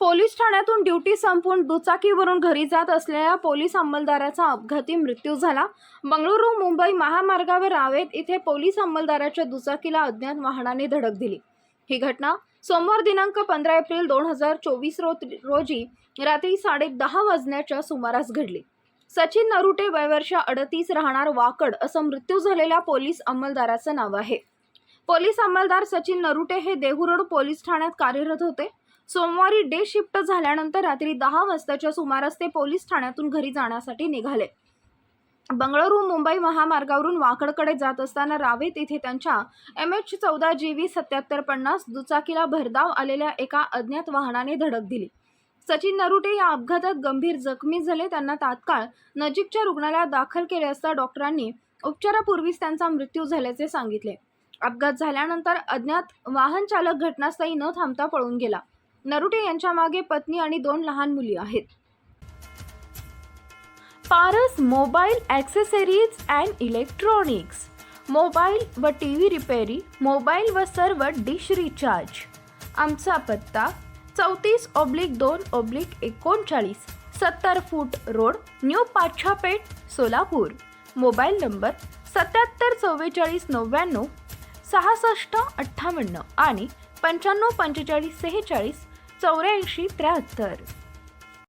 Police ठाण्यातून duty संपून दुचाकीवरून घरी जात असलेल्या पोलीस अंमलदाराचा अपघाती मृत्यू झाला. बंगळुरू मुंबई महामार्गावर रावेत इथे पोलीस अंमलदाराच्या दुचाकीला अज्ञात वाहनाने धडक दिली. ही घटना सोमवार दिनांक पंधरा एप्रिल दोन हजार चोवीस रो रोजी रात्री साडे दहा वाजण्याच्या सुमारास घडली. सचिन नरुटे वयवर्ष अडतीस राहणार वाकड असं मृत्यू झालेल्या पोलीस अंमलदाराचं नाव आहे. पोलीस अंमलदार सचिन नरुटे हे देहू रोड पोलीस ठाण्यात कार्यरत होते. सोमवारी डे शिफ्ट झाल्यानंतर रात्री दहा वाजताच्या सुमारास ते पोलीस ठाण्यातून घरी जाण्यासाठी निघाले. बंगळुरू मुंबई महामार्गावरून वाकडकडे जात असताना रावेत येथे त्यांच्या एम एच चौदा जी व्ही सत्याहत्तर पन्नास दुचाकीला भरधाव आलेल्या एका अज्ञात वाहनाने धडक दिली. सचिन नरुटे या अपघातात गंभीर जखमी झाले. त्यांना तात्काळ नजीकच्या रुग्णालयात दाखल केले असता डॉक्टरांनी उपचारापूर्वीच त्यांचा मृत्यू झाल्याचे सांगितले. अपघात झाल्यानंतर अज्ञात वाहन चालक घटनास्थळी न थांबता पळून गेला. नरुटे यांच्या मागे पत्नी आणि दोन लहान मुली आहेत. Paras mobile accessories and electronics. Mobile व टी व्ही रिपेरी मोबाईल व सर्व डिश रिचार्ज. आमचा पत्ता चौतीस ऑब्लिक दोन ऑब्लिक एकोणचाळीस सत्तर foot road new Pachha Peth Solapur. Mobile number सत्याहत्तर चव्वेचाळीस नव्याण्णव सहासष्ट अठ्ठावन्न आणि पंच्याण्णव पंचेचाळीस सेहेचाळीस चौऱ्याऐंशी त्र्याहत्तर